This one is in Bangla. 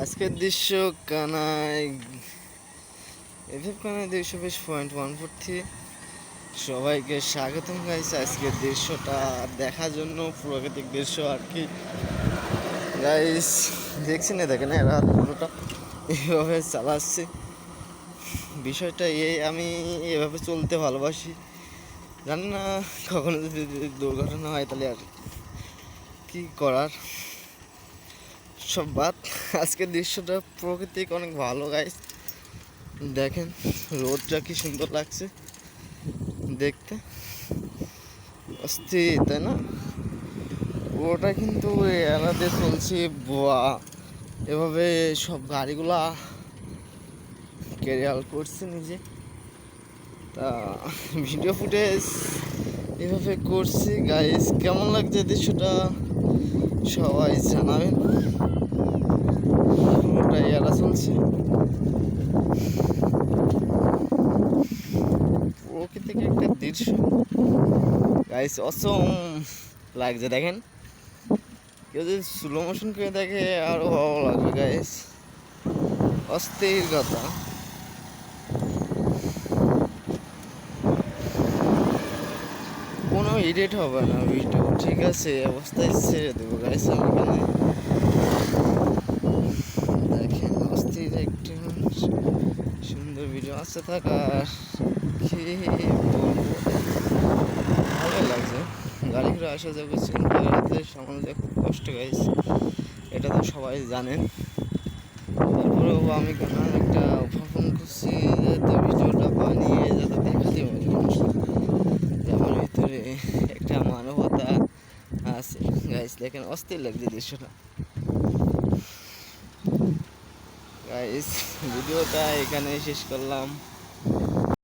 আজকের দৃশ্য কানায় এফএফ কানায় দুইশো বিশ পয়েন্ট ওয়ান ফোর থ্রি সবাইকে স্বাগতম গাইছে আজকের দৃশ্যটা দেখার জন্য, প্রাকৃতিক দৃশ্য আর কি। গাইস দেখছি না, দেখেন এরা পুরোটা এইভাবে চালাচ্ছে। বিষয়টা এই, আমি এভাবে চলতে ভালোবাসি। জানি না কখনো যদি দুর্ঘটনা হয় তাহলে আর কি করার। বাদ আজকের দৃশ্যটা প্রকৃতিক, অনেক ভালো গাইস দেখেন, রোদটা কি সুন্দর লাগছে দেখতে। অস্থির, তাই না? ওটা কিন্তু এলাতে চলছে বোয়া এভাবে সব গাড়িগুলা ক্যারিয়াল করছে নিজে। তা ভিডিও ফুটেজ এভাবে করছি গাইস কেমন লাগছে দৃশ্যটা? সবাই জানাবেন ওটাই এরা চলছে প্রকৃতিক একটা দৃশ্য গাইস অসম লাগছে, দেখেন। কেউ যদি স্লো মোশন করে দেখে, আরও ভালো লাগবে গাইস অস্থির কথা। কোনো এডিট হবে না ভিডিও ঠিক আছে, অবস্থায় ছেড়ে দেবো গাইস আমি এখানে দেখেন অস্থির একটি ভিডিও থাকার ভালো লাগছে। গাড়ি ঘুরে আসা যাওয়া করছি, কিন্তু রাতে যা খুব কষ্ট গাইছে এটা তো সবাই জানেন তারপরেও আমি কেন একটা ভাবন করছি, যাতে ভিডিওটা বানিয়ে, যাতে দেখাতে পারি। আমার ভিতরে একটা মানবতা আছে। গাইস দেখেন, অস্থির লাগছে দৃশ্যটা। গাইস ভিডিওটা এখানে শেষ করলাম।